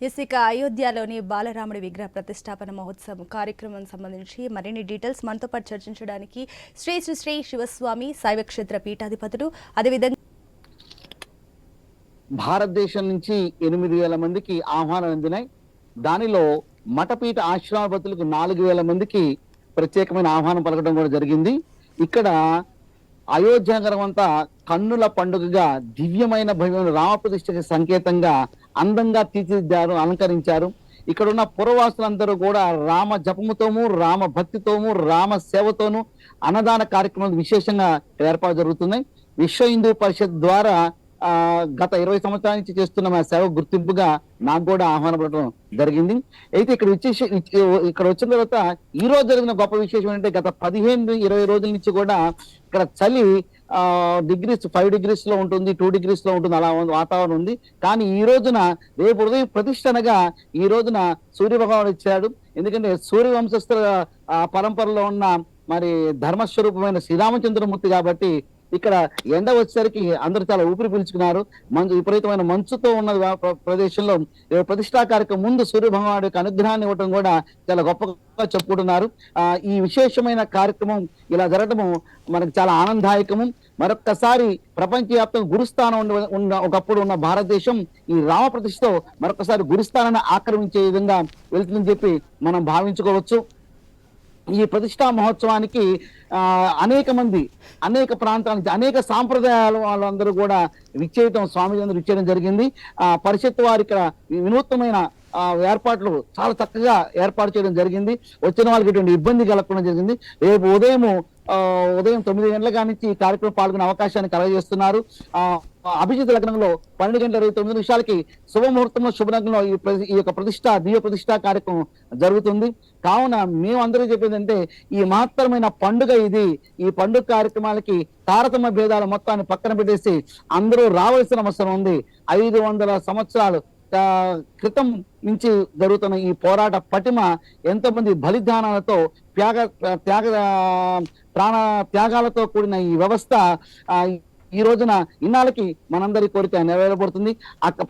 ఇసిక అయోధ్యలోని బాలరాముడి విగ్రహ ప్రతిష్టాపన మహోత్సవం కార్యక్రమం సంబంధించి మరిన్ని డీటెయిల్స్ మనతో పాటు చర్చించడానికి శ్రీ శ్రీ శ్రీ శివస్వామి శైవ క్షేత్ర పీఠాధిపతులు అదేవిధంగా భారతదేశం నుంచి ఎనిమిది వేల మందికి ఆహ్వానం అందినాయి. దానిలో మఠపీఠ ఆశ్రమపతులకు నాలుగు వేల మందికి ప్రత్యేకమైన ఆహ్వానం పలకడం కూడా జరిగింది. ఇక్కడ అయోధ్య నగరం అంతా కన్నుల పండుగగా దివ్యమైన భవ్యమైన రామప్రతిష్టకి సంకేతంగా అందంగా తీర్చిదిద్దారు అలంకరించారు. ఇక్కడ ఉన్న పురవాసులందరూ కూడా రామ జపముతోము రామ భక్తితోము రామ సేవతోను అన్నదాన కార్యక్రమాలు విశేషంగా ఏర్పాటు జరుగుతున్నాయి. విశ్వ హిందూ పరిషత్ ద్వారా గత ఇరవై సంవత్సరాల నుంచి చేస్తున్న మా సేవ గుర్తింపుగా నాకు కూడా ఆహ్వానపడటం జరిగింది. అయితే ఇక్కడ వచ్చేసి ఇక్కడ వచ్చిన తర్వాత ఈ రోజు జరిగిన గొప్ప విశేషం ఏంటంటే గత పదిహేను ఇరవై రోజుల నుంచి కూడా ఇక్కడ చలి డిగ్రీస్ ఫైవ్ డిగ్రీస్లో ఉంటుంది టూ డిగ్రీస్లో ఉంటుంది అలా వాతావరణం ఉంది. కానీ ఈ రోజున రేపు ఉదయం ప్రతిష్టనగా ఈ రోజున సూర్య భగవానుడు ఇచ్చాడు. ఎందుకంటే సూర్య వంశస్థుల పరంపరలో ఉన్న మరి ధర్మస్వరూపమైన శ్రీరామచంద్రమూర్తి కాబట్టి ఇక్కడ ఎండ వచ్చేసరికి అందరూ చాలా ఊపిరి పీల్చుకున్నారు. మంచు విపరీతమైన మంచుతో ఉన్న ప్రదేశంలో ప్రతిష్టా కార్యక్రమం ముందు సూర్య యొక్క అనుగ్రహాన్ని ఇవ్వడం కూడా చాలా గొప్పగా చెప్పుకుంటున్నారు. ఆ ఈ విశేషమైన కార్యక్రమం ఇలా జరగడము మనకు చాలా ఆనందదాయకము. మరొక్కసారి ప్రపంచవ్యాప్తంగా గురుస్థానం ఉన్న ఒకప్పుడు ఉన్న భారతదేశం ఈ రామ ప్రతిష్టతో మరొకసారి గురుస్థానాన్ని ఆక్రమించే విధంగా వెళ్తుందని చెప్పి మనం భావించుకోవచ్చు. ఈ ప్రతిష్టా మహోత్సవానికి అనేక మంది అనేక ప్రాంతాల నుంచి అనేక సాంప్రదాయాల వాళ్ళందరూ కూడా విచ్చేయటం స్వామి అందరూ విచ్చేయడం జరిగింది. ఆ పరిషత్ వారు ఇక్కడ వినూత్నమైన ఏర్పాట్లు చాలా చక్కగా ఏర్పాటు చేయడం జరిగింది. వచ్చిన వాళ్ళకి ఎటువంటి ఇబ్బంది కలగకుండా జరిగింది. రేపు ఉదయము ఉదయం తొమ్మిది గంటల కానీ నుంచి ఈ కార్యక్రమం పాల్గొనే అవకాశాన్ని కలగజేస్తున్నారు. ఆ అభిజిత్ లగ్నంలో పన్నెండు గంటల ఇరవై తొమ్మిది నిమిషాలకి శుభముహూర్తంలో శుభలగ్నంలో ఈ ఈ యొక్క ప్రతిష్ట దివ్య ప్రతిష్ట కార్యక్రమం జరుగుతుంది. కావున మేము అందరూ చెప్పేది అంటే ఈ మహత్తరమైన పండుగ ఇది. ఈ పండుగ కార్యక్రమాలకి తారతమ్య భేదాల మొత్తాన్ని పక్కన పెట్టేసి అందరూ రావాల్సిన అవసరం ఉంది. ఐదు వందల సంవత్సరాలు క్రితం నుంచి జరుగుతున్న ఈ పోరాట పటిమ ఎంతో మంది బలిదానాలతో త్యాగ త్యాగ ప్రాణ త్యాగాలతో కూడిన ఈ వ్యవస్థ ఈ రోజున ఇన్నాళ్ళకి మనందరి కోరిక నెరవేరబడుతుంది.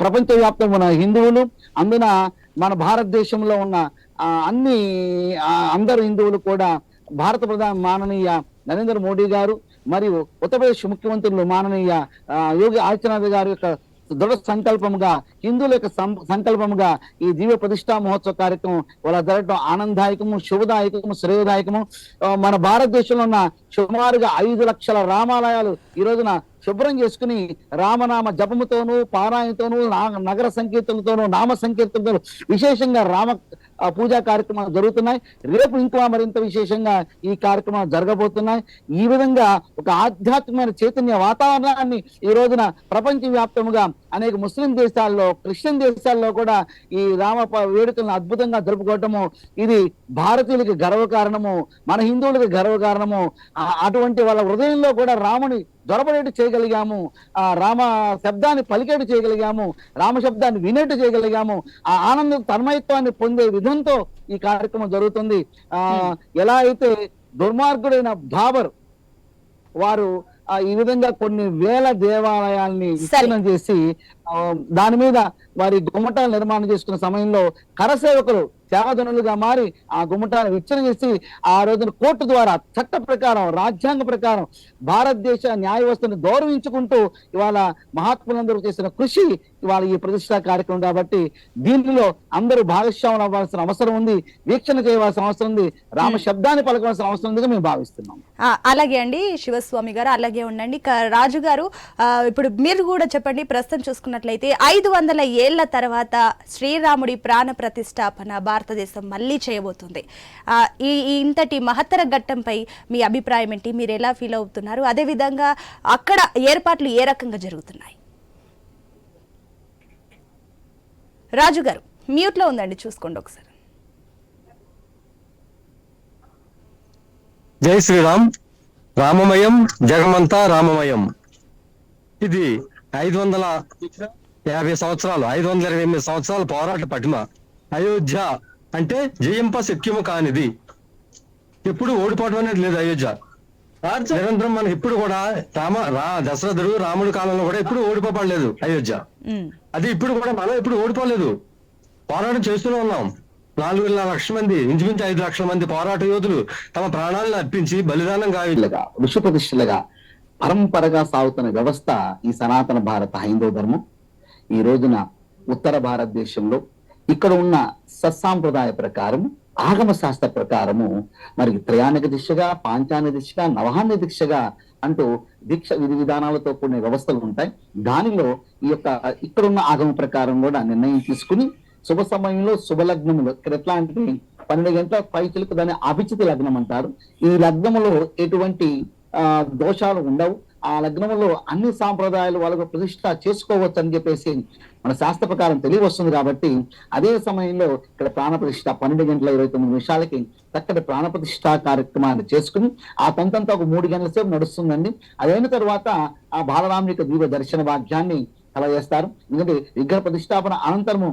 ప్రపంచ వ్యాప్తంగా ఉన్న హిందువులు అందున మన భారతదేశంలో ఉన్న అన్ని అందరు హిందువులు కూడా భారత ప్రధాని మాననీయ నరేంద్ర మోడీ గారు మరియు ఉత్తరప్రదేశ్ ముఖ్యమంత్రులు మాననీయ యోగి ఆదిత్యనాథ్ గారి యొక్క దృఢ సంకల్పముగా హిందువుల యొక్క సం- సంకల్పముగా ఈ దివ్య ప్రతిష్టా మహోత్సవ కార్యక్రమం వాళ్ళ జరగడం ఆనందదాయకము శుభదాయకము శ్రేయదాయకము. మన భారతదేశంలో ఉన్న సుమారుగా ఐదు లక్షల రామాలయాలు ఈ రోజున శుభ్రం చేసుకుని రామనామ జపముతోనూ పారాయణతోనూ నా- నగర సంకీర్తనతోనూ నామ సంకీర్తనతోనూ విశేషంగా రామ పూజా కార్యక్రమాలు జరుగుతున్నాయి. రేపు ఇంకా మరింత విశేషంగా ఈ కార్యక్రమాలు జరగబోతున్నాయి. ఈ విధంగా ఒక ఆధ్యాత్మికమైన చైతన్య వాతావరణాన్ని ఈ రోజున ప్రపంచ వ్యాప్తముగా అనేక ముస్లిం దేశాల్లో క్రిస్టియన్ దేశాల్లో కూడా ఈ రామ వేడుకలను అద్భుతంగా జరుపుకోవటము ఇది భారతీయులకి గర్వకారణము మన హిందువులకి గర్వకారణము. కారణము అటువంటి వాళ్ళ హృదయంలో కూడా రాముని దొరబడేట్టు చేయగలిగాము. ఆ రామ శబ్దాన్ని పలికేటు చేయగలిగాము. రామ శబ్దాన్ని వినేట్టు చేయగలిగాము. ఆ ఆనంద తన్మయత్వాన్ని పొందే విధంతో ఈ కార్యక్రమం జరుగుతుంది. ఆ ఎలా అయితే దుర్మార్గుడైన బాబర్ వారు ఈ విధంగా కొన్ని వేల దేవాలయాల్ని విచ్ఛిన్నం చేసి దాని మీద వారి గుమ్మటాలు నిర్మాణం చేసుకున్న సమయంలో కరసేవకులు త్యాగధనులుగా మారి ఆ గుమ్మటాన్ని విచ్ఛిన్నం చేసి ఆ రోజున కోర్టు ద్వారా చట్ట ప్రకారం రాజ్యాంగ ప్రకారం భారతదేశ న్యాయ వ్యవస్థను గౌరవించుకుంటూ ఇవాళ మహాత్ములందరూ చేసిన కృషి ఇవాళ ఈ ప్రతిష్టా కార్యక్రమం కాబట్టి దీనిలో అందరూ భాగస్వాములు అవ్వాల్సిన అవసరం ఉంది వీక్షణ చేయవలసిన అవసరం ఉంది రామ శబ్దాన్ని పలకవలసిన అవసరం ఉందిగా మేము భావిస్తున్నాం. అలాగే అండి శివస్వామి గారు అలాగే ఉండండి. రాజు గారు ఇప్పుడు మీరు కూడా చెప్పండి ప్రస్తుతం చూసుకున్నట్లయితే ఐదు వందల ఏళ్ళ తర్వాత శ్రీరాముడి ప్రాణ ప్రతిష్టాపన భారతదేశం మళ్ళీ చేయబోతుంది. ఈ ఈ ఇంతటి మహత్తర ఘట్టంపై మీ అభిప్రాయం ఏంటి? మీరు ఎలా ఫీల్ అవుతున్నారు? అదేవిధంగా అక్కడ ఏర్పాట్లు ఏ రకంగా జరుగుతున్నాయి? రాజు గారు మ్యూట్లో ఉందండి చూసుకోండి ఒకసారి. జై శ్రీరామ్. రామమయం జగమంతా రామమయం. ఇది ఐదు వందల యాభై సంవత్సరాలు ఐదు వందల ఇరవై ఎనిమిది సంవత్సరాల పోరాట పటిమ. అయోధ్య అంటే జయింప శక్యము కానిది. ఎప్పుడు ఓడిపోవడం అనేది లేదు అయోధ్య. నిరంతరం మనం ఇప్పుడు కూడా రామ రా దశరథుడు రాముడి కాలంలో కూడా ఎప్పుడు ఓడిపోపడలేదు అయోధ్య. అది ఇప్పుడు కూడా మనం ఇప్పుడు ఓడిపోలేదు. పోరాటం చేస్తూనే ఉన్నాం. నాలుగు లక్షల మంది ఇంచుమించు ఐదు లక్షల మంది పోరాట యోధులు తమ ప్రాణాలను అర్పించి బలిదానం గావి ప్రతిష్టలుగా ఋషి ప్రతిష్టలుగా పరంపరగా సాగుతున్న వ్యవస్థ ఈ సనాతన భారత హైందవ ధర్మం. ఈ రోజున ఉత్తర భారతదేశంలో ఇక్కడ ఉన్న సత్సాంప్రదాయ ప్రకారము ఆగమ శాస్త్ర ప్రకారము మరి త్రయాణిక దిశగా పాంచానిక దిశగా నవహాన్య దిశగా అంటూ దీక్ష విధి విధానాలతో కూడిన వ్యవస్థలు ఉంటాయి. దానిలో ఈ యొక్క ఇక్కడున్న ఆగమ ప్రకారం కూడా నిర్ణయం తీసుకుని శుభ సమయంలో శుభ లగ్నములు. ఇక్కడ ఎట్లా అంటే పన్నెండు గంటల పైచులకు దాని అభిచిత లగ్నం అంటారు. ఈ లగ్నములో ఎటువంటి దోషాలు ఉండవు. ఆ లగ్నములో అన్ని సాంప్రదాయాలు వాళ్ళకు ప్రతిష్ట చేసుకోవచ్చు అని చెప్పేసి మన శాస్త్ర ప్రకారం తెలియవస్తుంది కాబట్టి అదే సమయంలో ఇక్కడ ప్రాణప్రతిష్ట పన్నెండు గంటల ఇరవై తొమ్మిది నిమిషాలకి చక్కటి ప్రాణప్రతిష్ట కార్యక్రమాన్ని చేసుకుని ఆ తంతంతా ఒక మూడు గంటల సేపు నడుస్తుందండి. అదైన తర్వాత ఆ బాలరాముని యొక్క దీవ దర్శన భాగ్యాన్ని కలగజేస్తారు. ఎందుకంటే విగ్రహ ప్రతిష్టాపన అనంతరము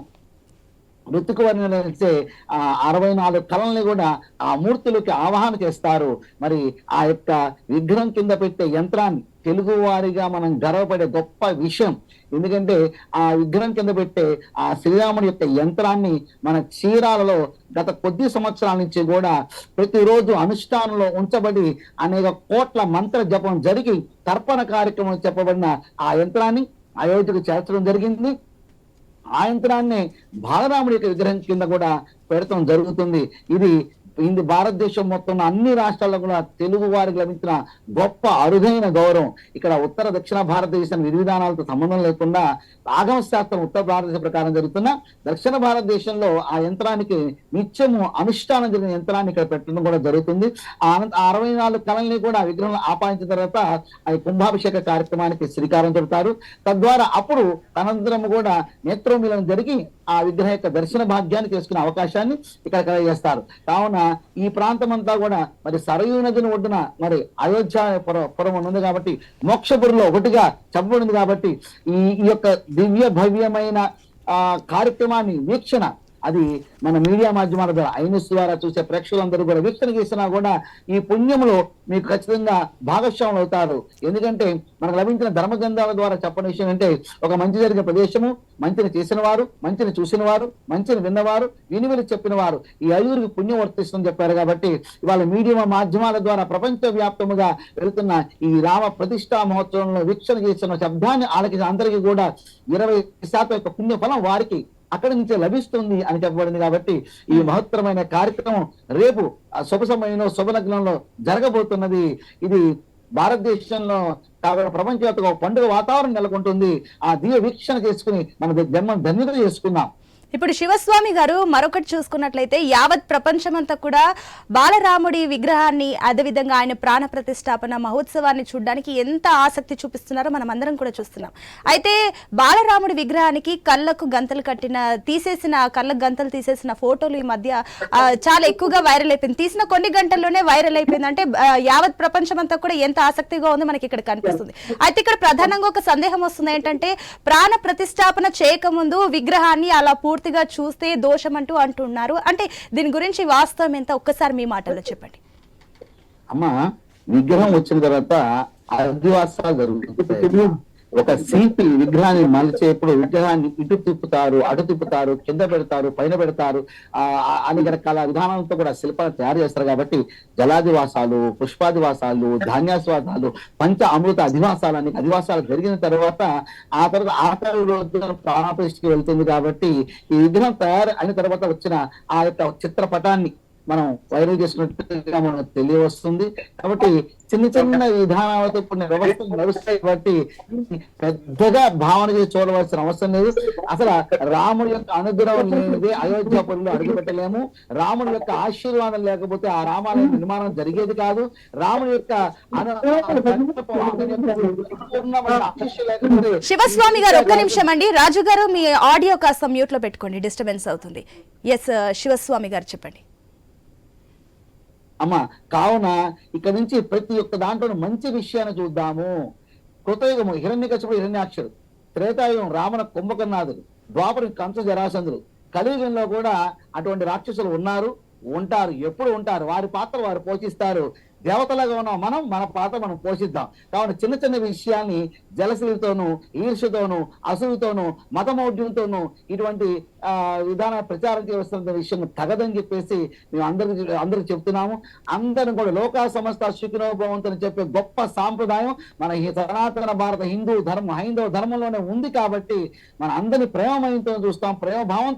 ఋతుకు వర్ణించే ఆ అరవై నాలుగు కళల్ని కూడా ఆ మూర్తులకి ఆవాహన చేస్తారు. మరి ఆ యొక్క విగ్రహం కింద పెట్టే యంత్రాన్ని తెలుగు వారిగా మనం గర్వపడే గొప్ప విషయం. ఎందుకంటే ఆ విగ్రహం కింద పెట్టే ఆ శ్రీరాముడి యొక్క యంత్రాన్ని మన చీరాలలో గత కొద్ది సంవత్సరాల నుంచి కూడా ప్రతిరోజు అనుష్ఠానంలో ఉంచబడి అనేక కోట్ల మంత్ర జపం జరిగి తర్పణ కార్యక్రమం చెప్పబడిన ఆ యంత్రాన్ని అయోధ్యకు చేర్చడం జరిగింది. ఆ యంత్రాన్ని బాలరాముడి యొక్క విగ్రహం కింద కూడా పెడతాం జరుగుతుంది. ఇది ఇది భారతదేశం మొత్తం అన్ని రాష్ట్రాల్లో కూడా తెలుగు వారికి లభించిన గొప్ప అరుదైన గౌరవం. ఇక్కడ ఉత్తర దక్షిణ భారతదేశం విధి విధానాలతో సంబంధం లేకుండా ఆగమ శాస్త్రం ఉత్తర భారతదేశం ప్రకారం జరుగుతున్న దక్షిణ భారతదేశంలో ఆ యంత్రానికి నిత్యము అనుష్ఠానం జరిగిన యంత్రాన్ని ఇక్కడ పెట్టడం కూడా జరుగుతుంది. ఆ అరవై నాలుగు కళల్ని కూడా విగ్రహం ఆపాదించిన తర్వాత అది కుంభాభిషేక కార్యక్రమానికి శ్రీకారం చెబుతారు తద్వారా అప్పుడు అనంతరం కూడా నేత్రోమిలం జరిగి ఆ విగ్రహ యొక్క దర్శన భాగ్యాన్ని చేసుకునే అవకాశాన్ని ఇక్కడ కలగజేస్తారు. కావున ఈ ప్రాంతం అంతా కూడా మరి సరయూ నదిని ఒడ్డున మరి అయోధ్య పుర- పురం ఉంది కాబట్టి మోక్షపురిలో ఒకటిగా చెప్పబడింది కాబట్టి ఈ ఈ యొక్క దివ్య భవ్యమైన ఆ కార్యక్రమాన్ని వీక్షణ అది మన మీడియా మాధ్యమాల ద్వారా ఐనస్ ద్వారా చూసే ప్రేక్షకులందరూ కూడా వీక్షణ చేసినా కూడా ఈ పుణ్యములో మీకు ఖచ్చితంగా భాగస్వాములు అవుతారు. ఎందుకంటే మనకు లభించిన ధర్మగ్రంథాల ద్వారా చెప్పని విషయం అంటే ఒక మంచి జరిగిన ప్రదేశము మంచిని చేసిన వారు మంచిని చూసిన వారు మంచిని విన్నవారు వినివిలు చెప్పిన వారు ఈ ఐదుగురికి పుణ్యం వర్తిస్తుందని చెప్పారు కాబట్టి ఇవాళ మీడియా మాధ్యమాల ద్వారా ప్రపంచ వ్యాప్తముగా వెళుతున్న ఈ రామ ప్రతిష్టా మహోత్సవంలో వీక్షణ చేసిన శబ్దాన్ని ఆలకి అందరికీ కూడా ఇరవై శాతం యొక్క పుణ్యఫలం వారికి అక్కడి నుంచే లభిస్తుంది అని చెప్పబడింది కాబట్టి ఈ మహత్తరమైన కార్యక్రమం రేపు శుభ సమయంలో శుభలగ్నంలో జరగబోతున్నది. ఇది భారతదేశంలో ప్రపంచవ్యాప్తంగా ఒక పండుగ వాతావరణం నెలకొంటుంది. ఆ దివ్య వీక్షణ చేసుకుని మన జన్మ ధన్యత చేసుకున్నాం ఇప్పుడు శివస్వామి గారు మరొకటి చూసుకున్నట్లయితే యావత్ ప్రపంచమంతా కూడా బాలరాముడి విగ్రహాన్ని అదేవిధంగా ఆయన ప్రాణ ప్రతిష్టాపన మహోత్సవాన్ని చూడడానికి ఎంత ఆసక్తి చూపిస్తున్నారో మనం అందరం కూడా చూస్తున్నాం. అయితే బాలరాముడి విగ్రహానికి కళ్ళకు గంతలు కట్టిన తీసేసిన కళ్ళకు గంతలు తీసేసిన ఫోటోలు ఈ మధ్య చాలా ఎక్కువగా వైరల్ అయిపోయింది. తీసిన కొన్ని గంటల్లోనే వైరల్ అయిపోయింది. అంటే యావత్ ప్రపంచం అంతా కూడా ఎంత ఆసక్తిగా ఉందో మనకి ఇక్కడ కనిపిస్తుంది. అయితే ఇక్కడ ప్రధానంగా ఒక సందేహం వస్తుంది ఏంటంటే ప్రాణ ప్రతిష్టాపన చేయకముందు విగ్రహాన్ని అలా పూర్తిగా చూస్తే దోషం అంటూ అంటున్నారు. అంటే దీని గురించి వాస్తవం ఎంత? ఒక్కసారి మీ మాటల్లో చెప్పండి. అమ్మ విగ్రహం వచ్చిన తర్వాత అధివాసాలు జరుగుతుంది ఒక శిల్పి విగ్రహాన్ని మలిచేప్పుడు విగ్రహాన్ని ఇటు తిప్పుతారు అటు తిప్పుతారు కింద పెడతారు పైన పెడతారు. ఆ అనేక రకాల విధానాలతో కూడా శిల్పాలు తయారు చేస్తారు కాబట్టి జలాదివాసాలు పుష్పాదివాసాలు ధాన్యాస్వాసాలు పంచ అమృత అధివాసాలు అనేక అధివాసాలు జరిగిన తర్వాత ఆ తర్వాత ఆఖరి రోజు ప్రాణప్రతిష్ఠకి వెళ్తుంది కాబట్టి ఈ విగ్రహం తయారు అయిన తర్వాత వచ్చిన ఆ యొక్క చిత్రపటాన్ని మనం వైరల్ చేసినట్టుగా మనకు తెలియవస్తుంది. కాబట్టి చిన్న చిన్న విధానాలతో కొన్ని వ్యవస్థలు నడుస్తాయి కాబట్టి పెద్దగా భావన చేసి చూడవలసిన అవసరం లేదు. అసలు రాముడి యొక్క అనుగ్రహం లేనిదే అయోధ్య పనులు పెట్టలేము రాముడి యొక్క ఆశీర్వాదం లేకపోతే ఆ రామాలయం నిర్మాణం జరిగేది కాదు. రాముడి యొక్క శివస్వామి గారు ఒక్క నిమిషం అండి. రాజు గారు మీ ఆడియో కాస్త మ్యూట్లో పెట్టుకోండి. డిస్టర్బెన్స్ అవుతుంది. ఎస్ uh, శివస్వామి గారు చెప్పండి. అమ్మ కావున ఇక్కడ నుంచి ప్రతి ఒక్క దాంట్లో మంచి విషయాన్ని చూద్దాము. కృతయుగము హిరణ్యకశపుడు హిరణ్యాక్షుడు త్రేతాయుగం రావణ కుంభకర్ణాదుడు ద్వాపరి కంస జరాసంధుడు కలియుగంలో కూడా అటువంటి రాక్షసులు ఉన్నారు ఉంటారు ఎప్పుడు ఉంటారు వారి పాత్ర వారు పోషిస్తారు. దేవతలాగా ఉన్నాం మనం మన పాత్ర మనం పోషిద్దాం. కావున చిన్న చిన్న విషయాన్ని జలసిరితోనూ ఈర్షతోనూ అసూయతోనూ మతమౌఢ్యంతోనూ ఇటువంటి ఆ విధాన ప్రచారం చేస్తున్న విషయం తగదని చెప్పేసి మేము అందరికి అందరికి చెప్తున్నాము. అందరం కూడా లోకా సంస్థ శుకినోభవంతని చెప్పే గొప్ప సాంప్రదాయం మన సనాతన భారత హిందూ ధర్మం హైందవ ధర్మంలోనే ఉంది కాబట్టి మన అందరిని ప్రేమమయంతో చూస్తాం ప్రేమ భావం